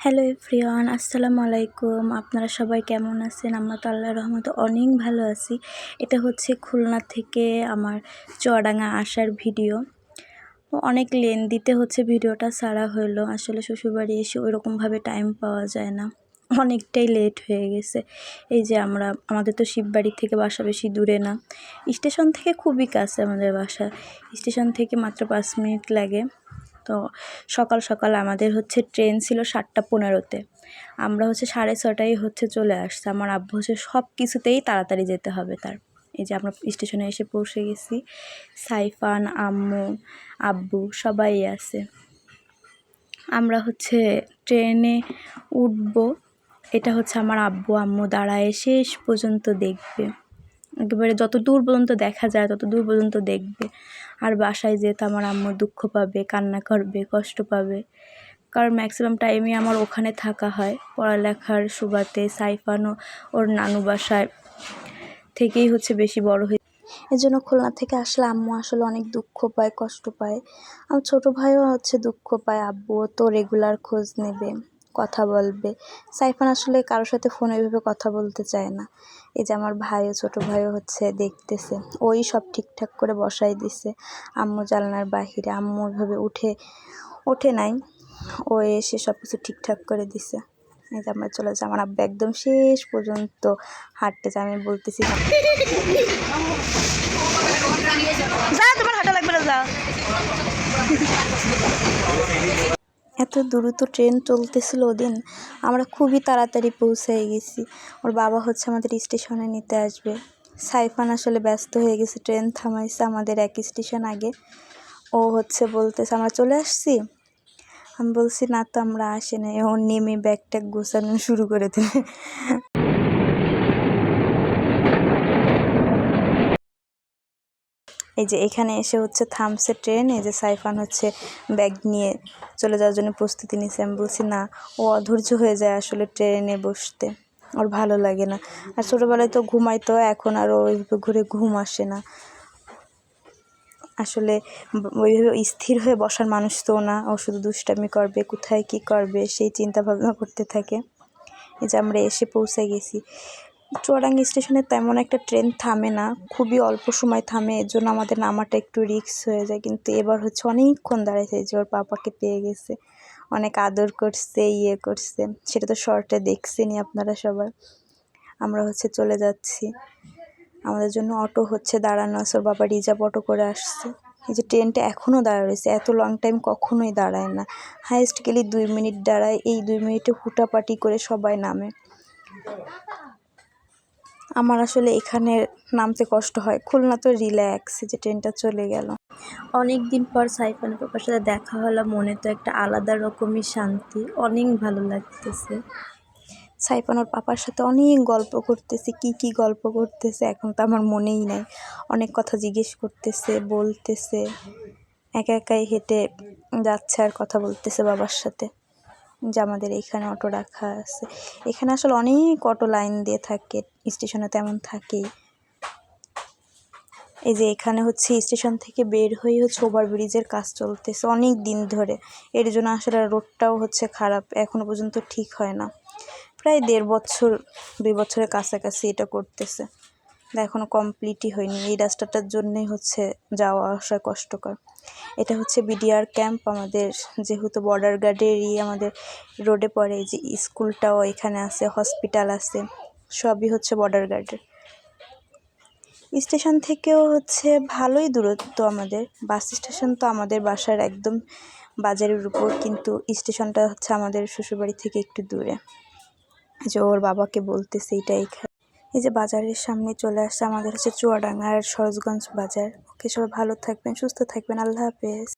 Hello everyone, আসসালামু আলাইকুম। আপনারা সবাই কেমন আছেন? আমরা তো আল্লাহ রহমতে অনেক ভালো আছি। এটা হচ্ছে খুলনা থেকে আমার চুয়াডাঙ্গা আসার ভিডিও। অনেক লেন দিতে হচ্ছে ভিডিওটা সারা হলো। আসলে শ্বশুরবাড়ি এসে ওইরকমভাবে টাইম পাওয়া যায় না। অনেকটাই লেট হয়ে গেছে। এই যে আমরা, আমাদের তো শিববাড়ি থেকে বাসা বেশি দূরে না। স্টেশন থেকে খুবই কাছে আমাদের বাসা। স্টেশন থেকে মাত্র পাঁচ মিনিট লাগে। তো সকাল সকাল আমাদের হচ্ছে ট্রেন ছিল সাতটা পনেরোতে। আমরা হচ্ছে সাড়ে ছটায় হচ্ছে চলে আসছে। আমার আব্বু হচ্ছে সব কিছুতেই তাড়াতাড়ি যেতে হবে তার। এই যে আমরা স্টেশনে এসে পৌঁছে গেছি। সাইফান, আম্মু, আব্বু সবাই আছে। আমরা হচ্ছে ট্রেনে উঠব। এটা হচ্ছে আমার আব্বু, আম্মু দাঁড়ায় শেষ পর্যন্ত দেখবে। একেবারে যত দূর পর্যন্ত দেখা যায়, তত দূর পর্যন্ত দেখবে। আর বাসায় যেতে আমার আম্মু দুঃখ পাবে, কান্না করবে, কষ্ট পাবে। কারণ ম্যাক্সিমাম টাইমে আমার ওখানে থাকা হয়। পড়ালেখার সুবাতে সাইফানো ওর নানু বাসায় থেকেই হচ্ছে বেশি বড় হয়ে এর জন্য খুলনা থেকে আসলে আম্মু আসলে অনেক দুঃখ পায়, কষ্ট পায়। আমার ছোটো ভাইও হচ্ছে দুঃখ পায়, আব্বুও তো রেগুলার খোঁজ নেবে। কথা বলবে। সাইফান আসলে কারোর সাথে ফোনে ওইভাবে কথা বলতে চায় না। এই যে আমার ভাইও ছোটো ভাইও হচ্ছে দেখতেছে। ওই সব ঠিকঠাক করে বসাই দিছে। আম্মু জানলার বাহিরে, আম্মু ওইভাবে উঠে, ওঠে নাই। ও এসে সব কিছু ঠিকঠাক করে দিছে। এই যে আমরা চলে যাই। আমার আব্বা একদম শেষ পর্যন্ত হাঁটতেছে আমি বলতেছি যা, তোমার হাঁটা লাগবে না, যা। এত দ্রুত ট্রেন চলতেছিল ওদিন, আমরা খুবই তাড়াতাড়ি পৌঁছে গেছি। ওর বাবা হচ্ছে আমাদের স্টেশনে নিতে আসবে। সাইফান আসলে ব্যস্ত হয়ে গেছে, ট্রেন থামাইছে আমাদের এক স্টেশন আগে। ও হচ্ছে বলতেছে, আমরা চলে আসছি? আমি বলছি, না তো, আমরা আসি না ও নেমে ব্যাগ ট্যাগ গোছানো শুরু করে দেবে এই যে এখানে এসে হচ্ছে থামছে ট্রেন এই যে সাইফান হচ্ছে ব্যাগ নিয়ে চলে যাওয়ার জন্য প্রস্তুতি নিছে। আমি বলছি, না, ও অধৈর্য হয়ে যায় আসলে ট্রেনে বসতে। ওর ভালো লাগে না। আর ছোটোবেলায় তো ঘুমাইতো, এখন আর ওইভাবে ঘুরে ঘুম আসে না। আসলে ওইভাবে স্থির হয়ে বসার মানুষ তো না। ও শুধু দুষ্টামি করবে, কোথায় কি করবে, সেই চিন্তা ভাবনা করতে থাকে। এই যে আমরা এসে পৌঁছে গেছি। চুয়াডাঙ্গা স্টেশনে তেমন একটা ট্রেন থামে না। খুবই অল্প সময় থামে এর জন্য আমাদের নামাটা একটু রিক্স হয়ে যায়। কিন্তু এবার হচ্ছে অনেকক্ষণ দাঁড়াইছে যে ওর পাপাকে পেয়ে গেছে। অনেক আদর করছে ইয়ে করছে। সেটা তো শর্টে দেখছেনি আপনারা সবাই। আমরা হচ্ছে চলে যাচ্ছি। আমাদের জন্য অটো হচ্ছে দাঁড়ানো আছে, ওর বাবা রিজার্ভ অটো করে আসছে। এই যে ট্রেনটা এখনও দাঁড়া রয়েছে, এত লং টাইম কখনোই দাঁড়ায় না। হাইয়েস্ট গেলে দুই মিনিট দাঁড়ায়, এই দুই মিনিটে হুটাপাটি করে সবাই নামে। আমার আসলে এখানে নামতে কষ্ট হয়। খুলনা তো রিল্যাক্স যে ট্রেনটা চলে গেল। অনেক দিন পর সাইফানের পাপার সাথে দেখা হলো মনে তো একটা আলাদা রকমই শান্তি অনেক ভালো লাগতেছে। সাইফান ওর পাপার সাথে অনেক গল্প করতেছে কি কি গল্প করতেছে এখন তো আমার মনেই নাই। অনেক কথা জিজ্ঞেস করতেছে বলতেছে একা একাই হেঁটে যাচ্ছে আর কথা বলতেছে বাবার সাথে। যে আমাদের এইখানে অটো রাখা আছে। এখানে আসলে অনেক অটো লাইন দিয়ে থাকে। স্টেশনে তেমন থাকেই এই যে এখানে হচ্ছে স্টেশন থেকে বের হয়ে হচ্ছে ওভারব্রিজের কাজ চলতেছে অনেক দিন ধরে। এর জন্য আসলে রোডটাও হচ্ছে খারাপ এখনও পর্যন্ত ঠিক হয় না। প্রায় দেড় বছর, দুই বছরের কাছাকাছি এটা করতেছে। এখনও কমপ্লিটই হয়নি। এই রাস্তাটার জন্যই হচ্ছে যাওয়া আসা কষ্টকর। এটা হচ্ছে বিডিআর ক্যাম্প আমাদের, যেহেতু বর্ডার গার্ডেরই আমাদের রোডে পড়ে। যে স্কুলটাও এখানে আছে, হসপিটাল আছে। সবই হচ্ছে বর্ডার গার্ডের স্টেশন থেকেও হচ্ছে ভালোই দূরত্ব আমাদের। বাস স্টেশন তো আমাদের বাসার একদম বাজারের উপর, কিন্তু স্টেশনটা হচ্ছে আমাদের শ্বশুরবাড়ি থেকে একটু দূরে। যে ওর বাবাকে বলতেছে এইটাই এই যে বাজারের সামনে চলে আসছে আমাদের হচ্ছে চুয়াডাঙ্গার সরোজগঞ্জ বাজার। ওকে সবাই ভালো থাকবেন, সুস্থ থাকবেন। আল্লাহ হাফেজ।